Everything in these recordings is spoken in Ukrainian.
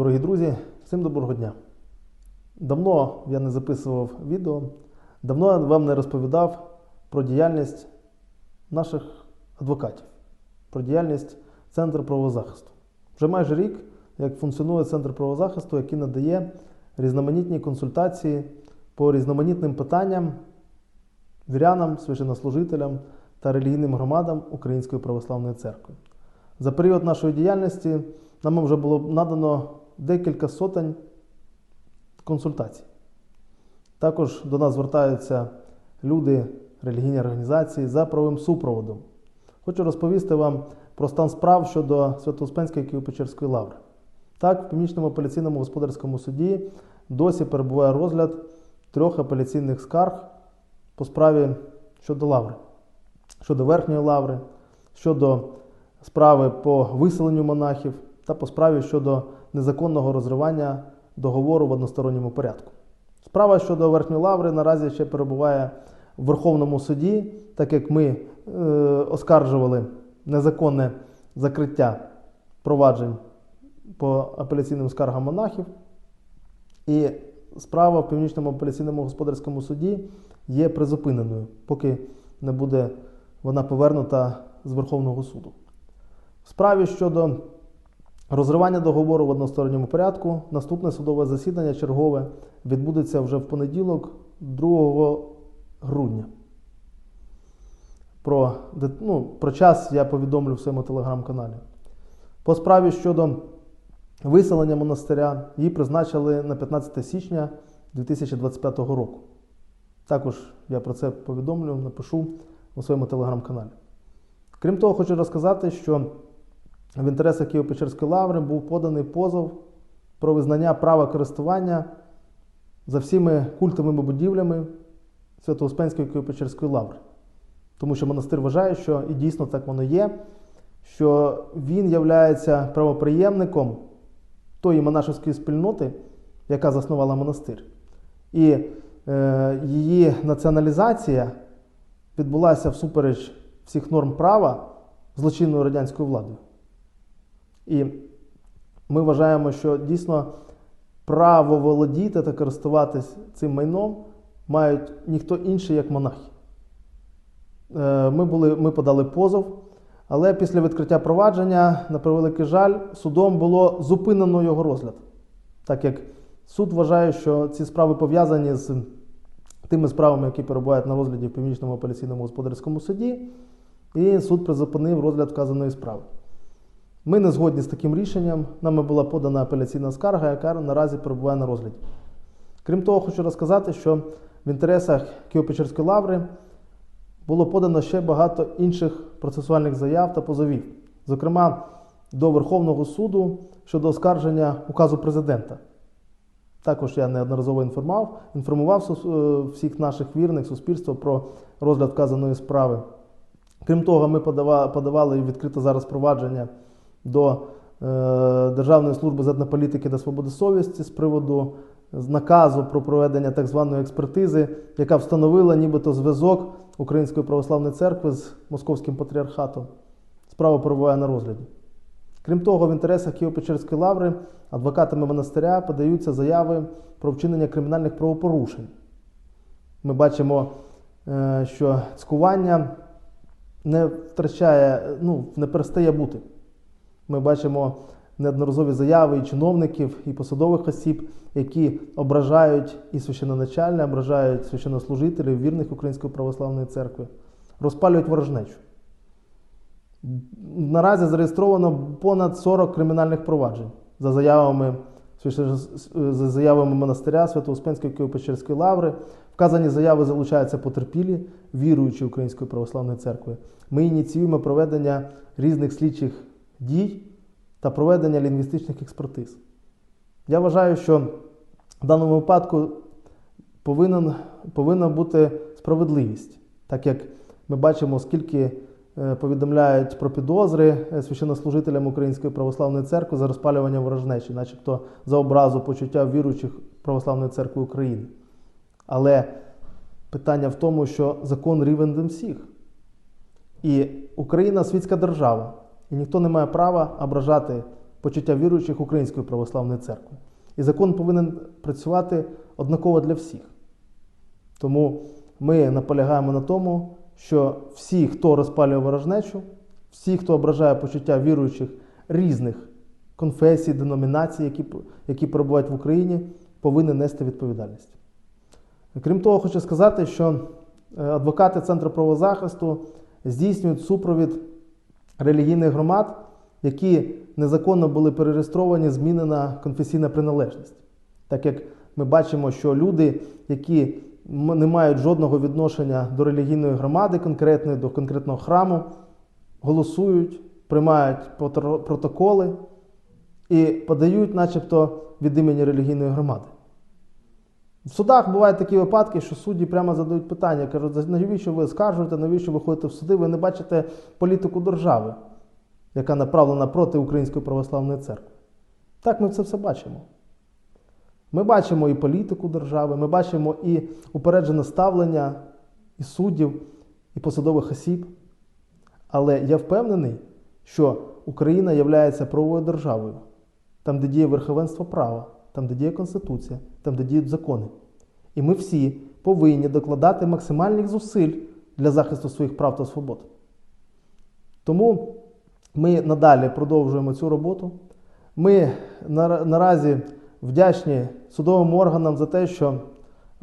Дорогі друзі, всім доброго дня. Давно я не записував відео, давно я вам не розповідав про діяльність наших адвокатів, про діяльність Центру правозахисту. Вже майже рік, як функціонує Центр правозахисту, який надає різноманітні консультації по різноманітним питанням вірянам, священнослужителям та релігійним громадам Української православної церкви. За період нашої діяльності нам вже було надано декілька сотень консультацій. Також до нас звертаються люди, релігійні організації за правовим супроводом. Хочу розповісти вам про стан справ щодо Свято-Успенської Києво-Печерської лаври. Так, в Північному апеляційному господарському суді досі перебуває розгляд трьох апеляційних скарг по справі щодо лаври, щодо верхньої лаври, щодо справи по виселенню монахів та по справі щодо незаконного розривання договору в односторонньому порядку. Справа щодо верхньої лаври наразі ще перебуває в Верховному суді, так як ми е, оскаржували незаконне закриття проваджень по апеляційним скаргам монахів. І справа в Північному апеляційному господарському суді є призупиненою, поки не буде вона повернута з Верховного суду. В справі щодо розривання договору в односторонньому порядку наступне судове засідання чергове відбудеться вже в понеділок, 2 грудня. Про, ну, про час я повідомлю в своєму телеграм-каналі. По справі щодо виселення монастиря її призначили на 15 січня 2025 року. Також я про це повідомлю, напишу у своєму телеграм-каналі. Крім того, хочу розказати, що в інтересах Києво-Печерської лаври був поданий позов про визнання права користування за всіми культовими будівлями Свято-Успенської Києво-Печерської лаври. Тому що монастир вважає, що і дійсно так воно є, що він є правоприємником тої монашеської спільноти, яка заснувала монастир. І е, її націоналізація відбулася всупереч всіх норм права злочинною радянською владою. І ми вважаємо, що дійсно право володіти та користуватись цим майном мають ніхто інший, як монахи. Е, Ми, були, ми подали позов, але після відкриття провадження, на превеликий жаль, судом було зупинено його розгляд, так як суд вважає, що ці справи пов'язані з тими справами, які перебувають на розгляді в Північному апеляційному господарському суді, і суд призупинив розгляд вказаної справи. Ми не згодні з таким рішенням. Нами була подана апеляційна скарга, яка наразі перебуває на розгляді. Крім того, хочу розказати, що в інтересах Києво-Печерської лаври було подано ще багато інших процесуальних заяв та позовів, зокрема до Верховного суду щодо оскарження указу президента. Також я неодноразово інформував, інформував е, всіх наших вірних суспільства про розгляд вказаної справи. Крім того, ми подава- подавали і відкрито зараз провадження до е, Державної служби з та свободи совісті з приводу наказу про проведення так званої експертизи, яка встановила нібито зв'язок Української православної церкви з Московським патріархатом. Справа перебуває на розгляді. Крім того, в інтересах Києво-Печерської лаври адвокатами монастиря подаються заяви про вчинення кримінальних правопорушень. Ми бачимо, е, що цькування не втрачає, ну, не перестає бути. Ми бачимо неодноразові заяви і чиновників, і посадових осіб, які ображають і священоначальне, ображають священнослужителів, вірних Української православної церкви, розпалюють ворожнечу. Наразі зареєстровано понад 40 кримінальних проваджень за заявами, за заявами монастиря Свято-Успенської Києво-Печерської лаври. Вказані заяви залучаються потерпілі, віруючі Української православної церкви. Ми ініціюємо проведення різних слідчих дій та проведення лінгвістичних експертиз. Я вважаю, що в даному випадку повинен, повинна бути справедливість, так як ми бачимо, скільки е, повідомляють про підозри е, священнослужителям Української православної церкви за розпалювання ворожнечі, начебто за образу почуття віруючих Православної церкви України. Але питання в тому, що закон рівен для всіх. І Україна світська держава, і ніхто не має права ображати почуття віруючих Української православної церкви. І закон повинен працювати однаково для всіх. Тому ми наполягаємо на тому, що всі, хто розпалює ворожнечу, всі, хто ображає почуття віруючих різних конфесій, деномінацій, які, які перебувають в Україні, повинні нести відповідальність. Крім того, хочу сказати, що е, адвокати Центру правозахисту здійснюють супровід релігійних громад, які незаконно були перереєстровані, змінена конфесійна приналежність. Так як ми бачимо, що люди, які не мають жодного відношення до релігійної громади конкретної, до конкретного храму, голосують, приймають протоколи і подають, начебто, від імені релігійної громади. В судах бувають такі випадки, що судді прямо задають питання, кажуть, навіщо ви скаржуєте, навіщо ви ходите в суди, ви не бачите політику держави, яка направлена проти Української православної церкви. Так ми це все бачимо. Ми бачимо і політику держави, ми бачимо і упереджене ставлення і суддів, і посадових осіб. Але я впевнений, що Україна є правовою державою, там, де діє верховенство права, там, де діє Конституція, там, де діють закони. І ми всі повинні докладати максимальних зусиль для захисту своїх прав та свобод. Тому ми надалі продовжуємо цю роботу. Ми на- наразі вдячні судовим органам за те, що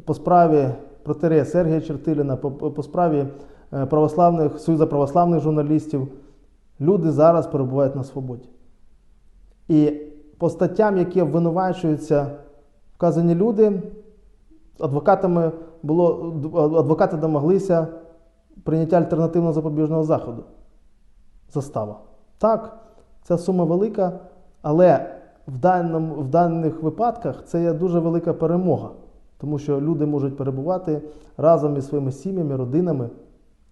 по справі протерея Сергія Чертиліна, по, по справі е, православних, Союзу православних журналістів, люди зараз перебувають на свободі. І по статтям, які обвинувачуються вказані люди, адвокатами було, адвокати домоглися прийняття альтернативного запобіжного заходу. Застава. Так, ця сума велика, але в, даному, в даних випадках це є дуже велика перемога, тому що люди можуть перебувати разом із своїми сім'ями, родинами.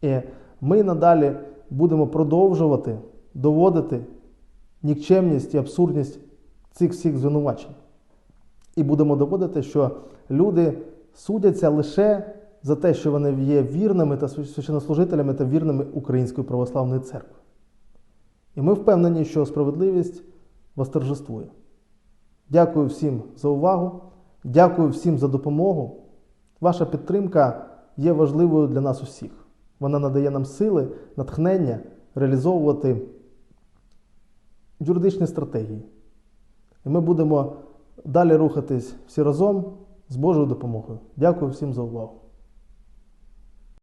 І ми надалі будемо продовжувати доводити нікчемність і абсурдність цих всіх звинувачень. І будемо доводити, що люди судяться лише за те, що вони є вірними та священнослужителями та вірними Української православної церкви. І ми впевнені, що справедливість восторжествує. Дякую всім за увагу, дякую всім за допомогу. Ваша підтримка є важливою для нас усіх. Вона надає нам сили, натхнення реалізовувати юридичні стратегії. І ми будемо далі рухатись всі разом з Божою допомогою. Дякую всім за увагу.